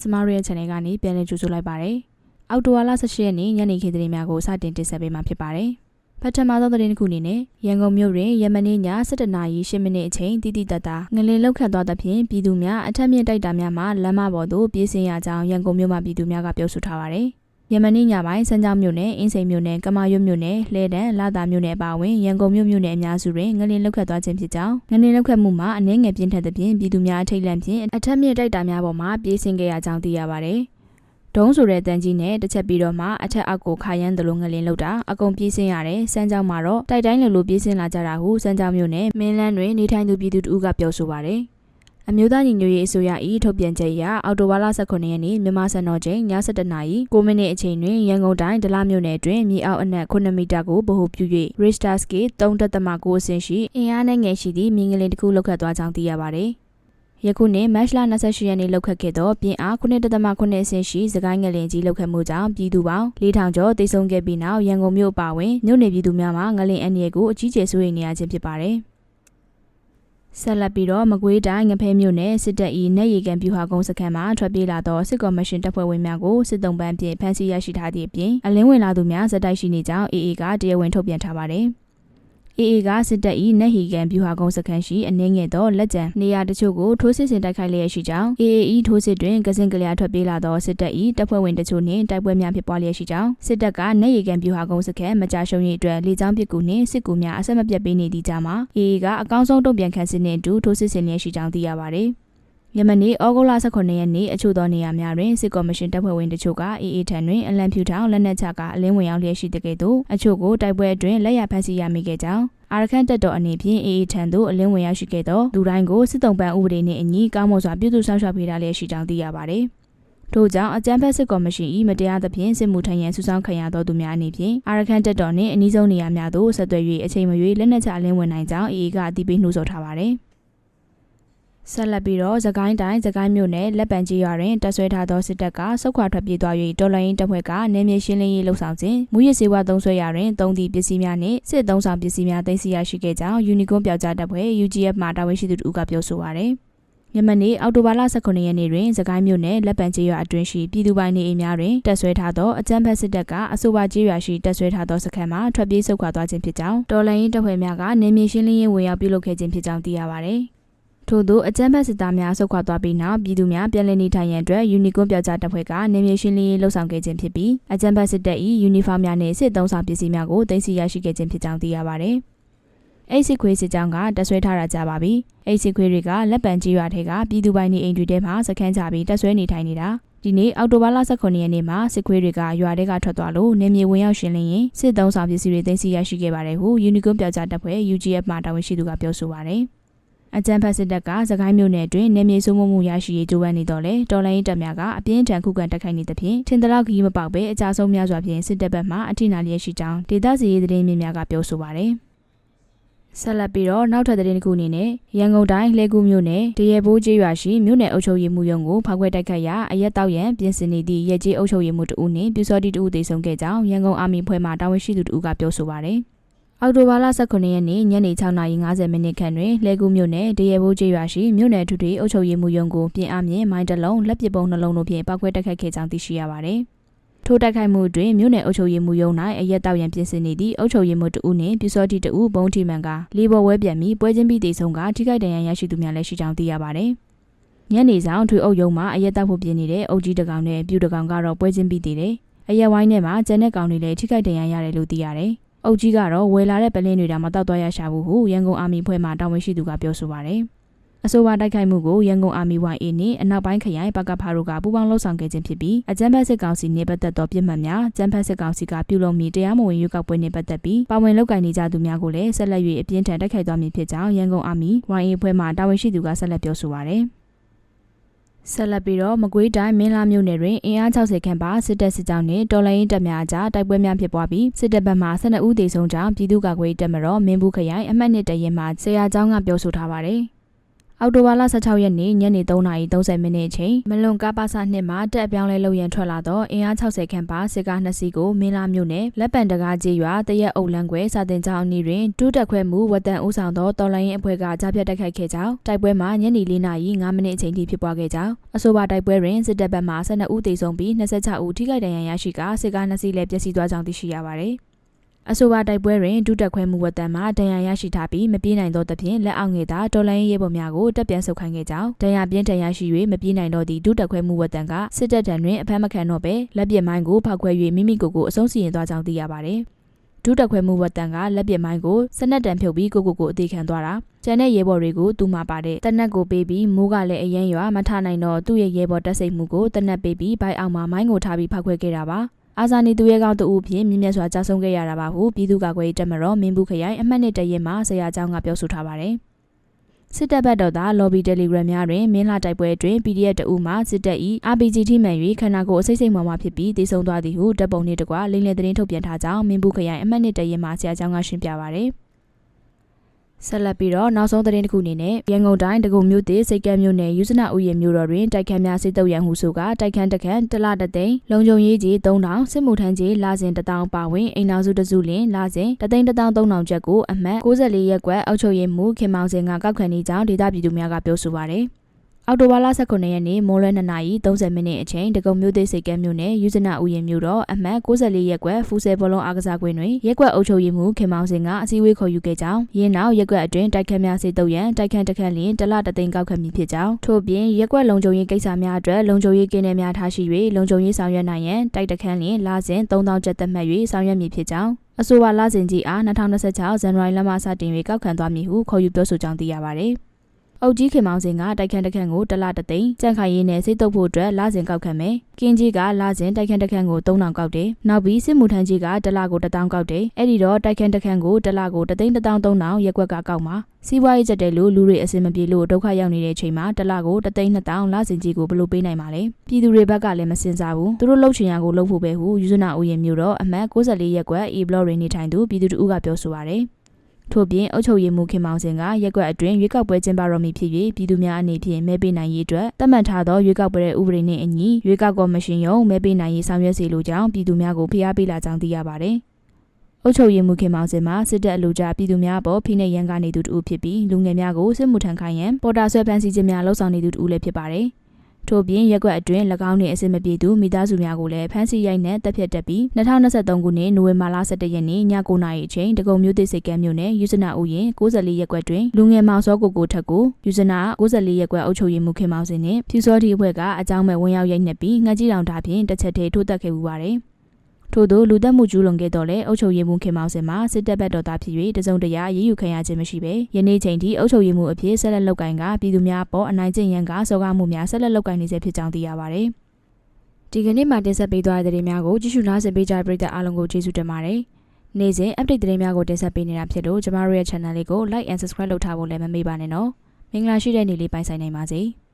ကျမတို့ရဲ့ channel ကနေပြန်လည်ကြိုဆိုလိုက်ပါတယ်။အောက်တိုဘာလ18ရက်နေ့ညနေခင်းသတင်းများကိုစတင်တင်ဆက်ပေးမှာဖြစ်ပါတယ်။ပထမဆုံးသတင်းတစ်ခုအနေနဲ့ရန်ကုန်မြို့တွင်ယမနေ့ည7:00နာရီ10မိနစ်အချိန်တိတိတတ်တာငလင်လောက်ခတ်သွားသဖြင့်ပြည်သူများအထက်မြင့်တိုက်တာများမှလမ်းမပေါ်သို့ပြေးဆင်းရကြောင်းရန်ကုန်မြို့မှပြည်သူများကပြောဆိုထားပါတယ်။ ယမနေ့ညပိုင်းစမ်းကြောင်းမြို့နယ်အင်းစိန်မြို့နယ်ကမာရွတ်မြို့နယ်လှဲတန်းလာတာမြို့နယ်အပါအဝင်ရန်ကုန်မြို့မြို့နယ်အများစုတွင်ငလင်လောက်ခတ်သွားခြင်းဖြစ်ကြောင်းငလင်လောက်ခတ်မှုမှာအနှဲငယ်ပြင်းထန်သဖြင့်ပြည်သူများအထိတ်လန့်ဖြင့်အထက်မြင့်တိုက်တာများပေါ်မှပြေးဆင်းခဲ့ရကြောင်းသိရပါတယ်။ဒုံးဆိုတဲ့တန်ကြီးနဲ့တစ်ချက်ပြီးတော့မှအထက်အောက်ကိုခါရမ်းသလိုငလင်လောက်တာအကုန်ပြေးဆင်းရတယ်စမ်းကြောင်းမှာတော့တိုက်တိုင်းလိုလိုပြေးဆင်းလာကြတာဟုစမ်းကြောင်းမြို့နယ်မင်းလန်းတွင်နေထိုင်သူပြည်သူတို့ကပြောဆိုပါတယ်။ အမျိုးသားညီညွတ်ရေးအစိုးရ၏ထုတ်ပြန်ချက်အရအောက်တိုဘာလ18ရက်နေ့မြန်မာစံတော်ချိန်ည7:00နာရီ9မိနစ်အချိန်တွင်ရန်ကုန်တိုင်းဒလမြို့နယ်တွင်မြေအောက်အနက်9မီတာကိုဗဟိုပြု၍ Richter scale 3.9အဆင့်ရှိအင်အားနဲ့ငယ်ရှိသည့်မြင်းကလေးတစ်ခုလောက်ခတ်သွားကြောင်းသိရပါသည်။ယခုနှစ်မတ်လ28ရက်နေ့လောက်ခတ်ခဲ့သောပြင်အား9.9အဆင့်ရှိစကိုင်းငလင်ကြီးလောက်ခတ်မှုကြောင့်ပြည်သူပေါင်း4000ကျော်တိတ်ဆုံးခဲ့ပြီးနောက်ရန်ကုန်မြို့အပါအဝင်မြို့နယ်ပြည်သူများမှငလင်အန်ရီကိုအကြီးကျယ်စိုးရိမ်နေရခြင်းဖြစ်ပါတယ်။ ဆက်လက်ပြီးတော့မကွေးတိုင်းငဖဲမြို့နယ်စစ်တပ်၏နေရီကန်ပြူဟာကုန်းစခန်းမှာထွက်ပြေးလာသောစစ်ကော်မရှင်တပ်ဖွဲ့ဝင်များကိုစစ်တုံးပန်းဖြင့်ဖမ်းဆီးရရှိထားသည့်အပြင်အလင်းဝင်လာသူများဇက်တိုက်ရှိနေကြောင်း AA ကတရားဝင်ထုတ်ပြန်ထားပါတယ်။ AA ကစစ်တပ်၏နက်ဟီကန်ဗျူဟာကုန်းစခန်းရှိအနှင်းငယ်သောလက်ကျန်နေရာတချို့ကိုထိုးစစ်ဆင်တိုက်ခိုက်လျက်ရှိကြောင်း AA ၏ထိုးစစ်တွင်ကစင်ကလျာထွက်ပြေးလာသောစစ်တပ်၏တပ်ဖွဲ့ဝင်တချို့နှင့်တိုက်ပွဲများဖြစ်ပွားလျက်ရှိကြောင်းစစ်တပ်ကနက်ဟီကန်ဗျူဟာကုန်းစခန်းမကြာရှုံးရေးအတွက်လေကြောင်းပစ်ကူနှင့်စစ်ကူများအဆက်မပြတ်ပေးနေသည့်ကြားမှာ AA ကအကောင်းဆုံးတုံ့ပြန်ခံစစ်နှင့်အတူထိုးစစ်ဆင်လျက်ရှိကြောင်းသိရပါသည် ယမနေ့ဩဂုတ်လ18ရက်နေ့အချို့သောနေရာများတွင်စစ်ကော်မရှင်တပ်ဖွဲ့ဝင်တချို့ကအေအေထံတွင်အလံဖြူထောင်လက်နက်ချကအလင်းဝင်ရောက်လျက်ရှိတဲ့ကဲ့သို့အချို့ကိုတိုက်ပွဲအတွင်းလက်ရဖမ်းဆီးရမိခဲ့ကြောင်းအာရခန့်တက်တော်အနေဖြင့်အေအေထံသို့အလင်းဝင်ရောက်ရှိခဲ့သောလူတိုင်းကိုစစ်တုံးပန်းဥပဒေနှင့်အညီကောင်းမွန်စွာပြုစုဆောင်ရွက်ပေးထားလျက်ရှိကြောင်းသိရပါသည်ထို့ကြောင့်အကြမ်းဖက်စစ်ကော်မရှင်၏မတရားသဖြင့်စစ်မှုထမ်းရန်စုဆောင်းခံရသောသူများအနေဖြင့်အာရခန့်တက်တော်နှင့်အနည်းဆုံးနေရာများသို့ဆက်သွယ်၍အချိန်မရွေးလက်နက်ချအလင်းဝင်နိုင်ကြောင်းအေအေကအတည်ပြုနှိုးဆော်ထားပါသည် ဆက်လက်ပြီးတော့သကိုင်းတိုင်းသကိုင်းမြို့နယ်လက်ပံကြီးရွာတွင်တပ်ဆွဲထားသောစစ်တပ်ကစုခွာထွက်ပြေးသွား၍တော်လိုင်းတပ်ဖွဲ့ကနေမြေရှင်းလင်းရေးလှုပ်ဆောင်ခြင်းမူရစေဝါသုံးဆွဲရာတွင်သုံးသည့်ပစ္စည်းများနှင့်စစ်သုံးဆောင်ပစ္စည်းများသိမ်းဆည်းရရှိခဲ့ကြောင်းယူနီကွန်ပျောက်ကြားတပ်ဖွဲ့ UGF မှတာဝန်ရှိသူတို့ကပြောဆိုပါရယ်ယမနေ့အောက်တိုဘာလ18ရက်နေ့တွင်သကိုင်းမြို့နယ်လက်ပံကျေးရွာအတွင်းရှိပြည်သူပိုင်နေအိမ်များတွင်တပ်ဆွဲထားသောအကြမ်းဖက်စစ်တပ်ကအဆိုပါကျေးရွာရှိတပ်ဆွဲထားသောစခန်းမှထွက်ပြေးဆုတ်ခွာသွားခြင်းဖြစ်ကြောင်းတော်လိုင်းတပ်ဖွဲ့များကနေမြေရှင်းလင်းရေးဝင်ရောက်ပြုလုပ်ခဲ့ခြင်းဖြစ်ကြောင်းသိရပါသည် ထို့သောအကြမ်းဖက်စစ်သားများဆုတ်ခွာသွားပြီးနောက်ပြည်သူများပြည်လည်နေထိုင်ရန်အတွက်ယူနီကွန်ပြောက်ကြားတပ်ဖွဲ့ကနေမြေရှင်းလင်းရေးလှုပ်ဆောင်ခဲ့ခြင်းဖြစ်ပြီးအကြမ်းဖက်စစ်တပ်၏ယူနီဖောင်းများနှင့်စစ်သုံးဆောင်ပစ္စည်းများကိုတင်စီရရှိခဲ့ခြင်းဖြစ်ကြောင်းသိရပါသည်။အိတ်စစ်ခွေးစစ်ကြောင်းကတက်ဆွဲထားတာကြပါပြီ။အိတ်စစ်ခွေးတွေကလက်ပံကြီးရွာထဲကပြည်သူပိုင်နေအိမ်တွေထဲမှာစခန်းချပြီးတက်ဆွဲနေထိုင်နေတာဒီနေ့အောက်တိုဘာလ18ရက်နေ့မှာစစ်ခွေးတွေကရွာထဲကထွက်သွားလို့နေမြေဝင်ရောက်ရှင်းလင်းရင်စစ်သုံးဆောင်ပစ္စည်းတွေတင်စီရရှိခဲ့ပါတယ်ဟုယူနီကွန်ပြောက်ကြားတပ်ဖွဲ့ UGF မှတာဝန်ရှိသူကပြောဆိုပါတယ်။ အကြံဖက်စစ်တပ်ကစကိုင်းမြို့နယ်အတွင်းနေမြေစုံမှုရရှိရေးကြိုးပမ်းနေတော့လေတော်လိုင်းတပ်များကအပြင်းထန်ခုခံတိုက်ခိုက်နေသဖြင့်ထင်သလောက်ခီးမပေါက်ပဲအကြဆုံးများစွာဖြင့်စစ်တပ်ဘက်မှအထိနာလျက်ရှိကြောင်းဒေသစီရေးသတင်းမြင့်များကပြောဆိုပါတယ်ဆက်လက်ပြီးတော့နောက်ထပ်သတင်းတစ်ခုအနေနဲ့ရန်ကုန်တိုင်းလှဲကူးမြို့နယ်တရေဘိုးကျေးရွာရှိမြို့နယ်အုပ်ချုပ်ရေးမှူးရုံးကိုဖောက်ခွဲတိုက်ခိုက်ရာအရက်တောက်ရန်ပြင်ဆင်နေသည့်ရဲကြီးအုပ်ချုပ်ရေးမှူးတဦးနှင့်ပြူစောတိတဦးသေဆုံးခဲ့ကြောင်းရန်ကုန်အာမီဖွဲ့မှတာဝန်ရှိသူတဦးကပြောဆိုပါတယ်။ အောက်တိုဘာလ18ရက်နေ့ညနေ6:50မိနစ်ခန့်တွင်လှဲကူးမြို့နယ်တရေဘိုးကျေးရွာရှိမြို့နယ်ထူထူအုပ်ချုပ်ရေးမှူးရုံးကိုပြင်အားမြင့်မိုင်းတလုံးလက်ပစ်ပုံးနှလုံးတို့ဖြင့်ပောက်ခွဲတိုက်ခိုက်ခဲ့ကြောင်းသိရှိရပါသည်။ထိုတိုက်ခိုက်မှုတွင်မြို့နယ်အုပ်ချုပ်ရေးမှူးရုံး၌အရက်တောက်ရန်ပြင်ဆင်နေသည့်အုပ်ချုပ်ရေးမှူးတဦးနှင့်ပြူစောတိတဦးဘုံထီမန်ကလေးဘော်ဝဲပြန်ပြီးပွဲချင်းပြီးတေဆုံးကထိခိုက်ဒဏ်ရာရရှိသူများလည်းရှိကြောင်းသိရပါသည်။ညနေဆောင်ထွေအုပ်ရုံးမှာအရက်တောက်ဖို့ပြင်နေတဲ့အုပ်ကြီးတကောင်နဲ့ပြူတကောင်ကတော့ပွဲချင်းပြီးတည်တယ်။အရက်ဝိုင်းထဲမှာကျန်တဲ့ကောင်တွေလည်းထိခိုက်ဒဏ်ရာရတယ်လို့သိရတယ်။ အုပ်ကြီးကတော့ဝယ်လာတဲ့ပလင်းတွေတောင်မတောက်သွားရရှာဘူးဟုရန်ကုန်အာမီဖွဲ့မှတာဝန်ရှိသူကပြောဆိုပါတယ်။အဆိုပါတိုက်ခိုက်မှုကိုရန်ကုန်အာမီ YA နှင့်အနောက်ပိုင်းခရိုင်ပကဖာတို့ကပူးပေါင်းလှုပ်ဆောင်ခဲ့ခြင်းဖြစ်ပြီးအကြမ်းဖက်စစ်ကောင်စီနှင့်ပတ်သက်သောပြစ်မှတ်များအကြမ်းဖက်စစ်ကောင်စီကပြုလုပ်မိတရားမဝင်ရွေးကောက်ပွဲနှင့်ပတ်သက်ပြီးပါဝင်လုပ်ကိုင်နေကြသူများကိုလည်းဆက်လက်၍အပြင်းထန်တိုက်ခိုက်သွားမည်ဖြစ်ကြောင်းရန်ကုန်အာမီ YA ဖွဲ့မှတာဝန်ရှိသူကဆက်လက်ပြောဆိုပါတယ်။ ဆက်လက်ပြီးတော့မကွေးတိုင်းမင်းလာမြို့နယ်တွင်အင်အား60ခန့်ပါစစ်တပ်စစ်ကြောင်းနှင့်တော်လိုင်းတပ်များအကြားတိုက်ပွဲများဖြစ်ပွားပြီးစစ်တပ်ဘက်မှ12ဦးသေဆုံးကြောင်းပြည်သူ့ကာကွယ်ရေးတပ်မတော်မင်းဘူးခရိုင်အမှတ်နှစ်တရင်မှဆရာကျောင်းကပြောဆိုထားပါတယ်။ အောက်တိုဘာလ16ရက်နေ့ညနေ3:30မိနစ်အချိန်မလွန်ကားပါစာနှစ်မှာတက်အပြောင်းလဲလုပ်ရန်ထွက်လာသောအင်အား60ခန့်ပါစစ်ကားနှစ်စီးကိုမင်းလာမြို့နယ်လက်ပံတကားကြီးရွာတရက်အုပ်လန်းကွယ်စာတင်ကျောင်းအနီးတွင်ဒုတက်ခွဲမှုဝတ်တန်ဦးဆောင်သောတော်လိုင်းရင်အဖွဲ့ကကြားဖြတ်တိုက်ခိုက်ခဲ့ကြောင်းတိုက်ပွဲမှာညနေ4နာရီ5မိနစ်အချိန်ထိဖြစ်ပွားခဲ့ကြောင်းအဆိုပါတိုက်ပွဲတွင်စစ်တပ်ဘက်မှ12ဦးသေဆုံးပြီး26ဦးထိခိုက်ဒဏ်ရာရရှိကစစ်ကားနှစ်စီးလည်းပျက်စီးသွားကြောင်းသိရှိရပါသည် အဆိုပါတိုက်ပွဲတွင်ဒုတက်ခွဲမှုဝတ်တန်မှဒဏ်ရာရရှိထားပြီးမပြေးနိုင်သောသဖြင့်လက်အောက်ငယ်သာတော်လိုင်းရဲဘော်များကိုတပ်ပြန်ဆုတ်ခိုင်းခဲ့ကြောင်းဒဏ်ရာပြင်းထန်ရရှိ၍မပြေးနိုင်တော့သည့်ဒုတက်ခွဲမှုဝတ်တန်ကစစ်တပ်တံတွင်အဖမ်းမခံတော့ပဲလက်ပစ်မိုင်းကိုဖောက်ခွဲ၍မိမိကိုယ်ကိုအဆုံးစီရင်သွားကြောင်းသိရပါသည်ဒုတက်ခွဲမှုဝတ်တန်ကလက်ပစ်မိုင်းကိုစနက်တံဖြုတ်ပြီးကိုကိုကိုအသေးခံသွားတာကျန်တဲ့ရဲဘော်တွေကိုသူ့မှာပါတဲ့တနက်ကိုပေးပြီးမိုးကလည်းအရန်ရွာမထနိုင်တော့သူ့ရဲ့ရဲဘော်တက်စိတ်မှုကိုတနက်ပေးပြီးဘိုက်အောင်မှာမိုင်းကိုထားပြီးဖောက်ခွဲခဲ့တာပါ အာဇာနည်သူရဲကောင်းတအုပ်ဖြင့်မြင့်မြတ်စွာကြာဆုံးခဲ့ရတာပါဟုပြည်သူ့ကာကွယ်ရေးတပ်မတော်မင်းဘူးခရိုင်အမှတ်နှစ်တရဲမှဆရာကျောင်းကပြောဆိုထားပါတယ်စစ်တပ်ဘက်တော်သား lobby telegram များတွင်မင်းလာတိုက်ပွဲအတွင်း PDF တအုပ်မှစစ်တပ်၏ RPG ထိမှန်၍ခန္ဓာကိုယ်အစိတ်စိတ်မှမှဖြစ်ပြီးတည်ဆုံသွားသည်ဟုတပ်ပုံနှင့်တကွလိမ့်လည်သတင်းထုတ်ပြန်ထားကြောင်းမင်းဘူးခရိုင်အမှတ်နှစ်တရဲမှဆရာကျောင်းကရှင်းပြပါရတယ် ဆက်လက်ပြီးတော့နောက်ဆုံးသတင်းတစ်ခုအနေနဲ့ရန်ကုန်တိုင်းတကုံမြို့တည်စိတ်ကမ်းမြို့နယ်ယူဇနာဥယျာဉ်မြို့တော်တွင်တိုက်ခန်းများစိတ်တုပ်ရန်ဟုဆိုကတိုက်ခန်းတစ်ခန်းတလတသိန်းလုံခြုံရေးကြီး3000စစ်မှုထမ်းကြီးလာစဉ်1000ပါဝင်အိမ်နောက်စုတစုလင်လာစဉ်တသိန်း1000ကျပ်ကိုအမှတ်64ရက်ကွက်အောက်ချုပ်ရေးမှုခင်မောင်စင်ကကောက်ခံနေကြောင်းဒေသပြည်သူများကပြောဆိုပါတယ် အောက်တိုဘာလ18ရက်နေ့မိုးလွဲ2နာရီ30မိနစ်အချိန်တကုံမြို့သိစိတ်ကဲမြို့နယ်ယူဇနာဥယျာဉ်မြို့တော်အမှတ်64ရက်ကွက်ဖူဆယ်ဘောလုံးအားကစားကွင်းတွင်ရက်ကွက်အုပ်ချုပ်ရေးမှူးခင်မောင်စင်ကအစည်းအဝေးခေါ်ယူခဲ့ကြောင်းရင်းနောက်ရက်ကွက်အတွင်းတိုက်ခတ်များစေတုပ်ရန်တိုက်ခတ်တခတ်လျင်တလတသိန်းကောက်ခံမည်ဖြစ်ကြောင်းထို့ပြင်ရက်ကွက်လုံခြုံရေးကိစ္စများအတွက်လုံခြုံရေးကင်းတွေများထားရှိ၍လုံခြုံရေးဆောင်ရွက်နိုင်ရန်တိုက်တခတ်လျင်လာစဉ်3000ကျပ်သက်မှတ်၍ဆောင်ရွက်မည်ဖြစ်ကြောင်းအဆိုပါလစဉ်ကြီးအား2026ဇန်နဝါရီလမှစတင်၍ကောက်ခံသွားမည်ဟုခေါ်ယူပြောဆိုကြောင်းသိရပါသည် အုတ်ကြီးခင်မောင်စင်ကတိုက်ခန်းတစ်ခန်းကိုတလတသိန်းကြန့်ခိုင်ရင်းနဲ့စိတ်တုပ်ဖို့အတွက်လစဉ်ကောက်ခံမယ်။ကင်းကြီးကလစဉ်တိုက်ခန်းတစ်ခန်းကို3000ကောက်တယ်။နောက်ပြီးစစ်မှုထမ်းကြီးကတလကို1000ကောက်တယ်။အဲ့ဒီတော့တိုက်ခန်းတစ်ခန်းကိုတလကို3သိန်း1000ရက်ကွက်ကကောက်မှာစီးပွားရေးကျက်တဲ့လူလူတွေအစင်မပြေလို့ဒုက္ခရောက်နေတဲ့ချိန်မှာတလကို3သိန်း2000လစဉ်ကြီးကိုဘယ်လိုပေးနိုင်မှာလဲ။ပြည်သူတွေဘက်ကလည်းမစင်စားဘူး။သူတို့လှုပ်ချင်ရကိုလှုပ်ဖို့ပဲဟုယူဇနာဦးရင်မျိုးတော့အမှတ်64ရက်ကွက် e block ရင်းနေထိုင်သူပြည်သူတို့ကပြောဆိုပါရယ်။ ထို့ပြင်အုပ်ချုပ်ရေးမှူးခင်မောင်စင်ကရက်ကွက်အတွင်းရွေးကောက်ပွဲကျင်းပတော်မူဖြစ်၍ပြည်သူများအနေဖြင့်မဲပေးနိုင်ရေးအတွက်တတ်မှတ်ထားသောရွေးကောက်ပွဲဥပဒေနှင့်အညီရွေးကောက်ကော်မရှင်ရုံးမဲပေးနိုင်ရေးဆောင်ရွက်စီလိုကြောင်းပြည်သူများကိုဖိအားပေးလာကြောင်းသိရပါသည်။အုပ်ချုပ်ရေးမှူးခင်မောင်စင်မှာစစ်တပ်အလို့ကြပြည်သူများပေါ်ဖိနှိပ်ရန်ကနေသူတူဖြစ်ပြီးလူငယ်များကိုစစ်မှုထမ်းခိုင်းရန်ပေါ်တာဆွဲဖမ်းဆီးခြင်းများလှုံ့ဆော်နေသူတူလည်းဖြစ်ပါတယ်။ ထို့ပြင်ရက်ကွက်အတွင်း၎င်းနှင့်အစင်မပြေသူမိသားစုများကိုလည်းဖမ်းဆီးရိုက်နှက်တပ်ဖြတ်တက်ပြီး2023ခုနှစ်နိုဝင်ဘာလ17ရက်နေ့ည9:00နာရီအချိန်တကုံမြို့သစ်စိတ်ကမ်းမြို့နယ်ယူဇနာဦးရင်94ရက်ကွက်တွင်လူငယ်မောင်စောကိုကိုထက်ကိုယူဇနာ94ရက်ကွက်အုပ်ချုပ်ရေးမှူးခင်မောင်စင်နှင့်ဖြူစောတီအဖွဲ့ကအကြောင်းမဲ့ဝင်ရောက်ရိုက်နှက်ပြီးငှက်ကြီးတောင်ဓာဖြင့်တစ်ချက်တည်းထိုးတက်ခဲ့ပူပါတယ် ထို့သောလူသက်မှုကျူးလွန်ခဲ့တော့လေအုပ်ချုပ်ရေးမှူးခင်မောင်စင်မှာစစ်တပ်ဘက်တော်သားဖြစ်၍တစုံတရာရေးယူခံရခြင်းမရှိပဲယနေ့ချိန်ထိအုပ်ချုပ်ရေးမှူးအဖြစ်ဆက်လက်လုပ်ကိုင်ကပြည်သူများပေါ်အနိုင်ကျင့်ရန်ကစောကားမှုများဆက်လက်လုပ်ကိုင်နေစေဖြစ်ကြောင်းသိရပါတယ်။ဒီကနေ့မှာတင်ဆက်ပေးသွားတဲ့သတင်းများကိုကြည့်ရှုနားဆင်ပေးကြတဲ့ပရိသတ်အားလုံးကိုကျေးဇူးတင်ပါတယ်။နေ့စဉ် update သတင်းများကိုတင်ဆက်ပေးနေတာဖြစ်လို့ကျမတို့ရဲ့ channel လေးကို like and subscribe လုပ်ထားဖို့လည်းမမေ့ပါနဲ့နော်။မင်္ဂလာရှိတဲ့နေ့လေးပိုင်ဆိုင်နိုင်ပါစေ။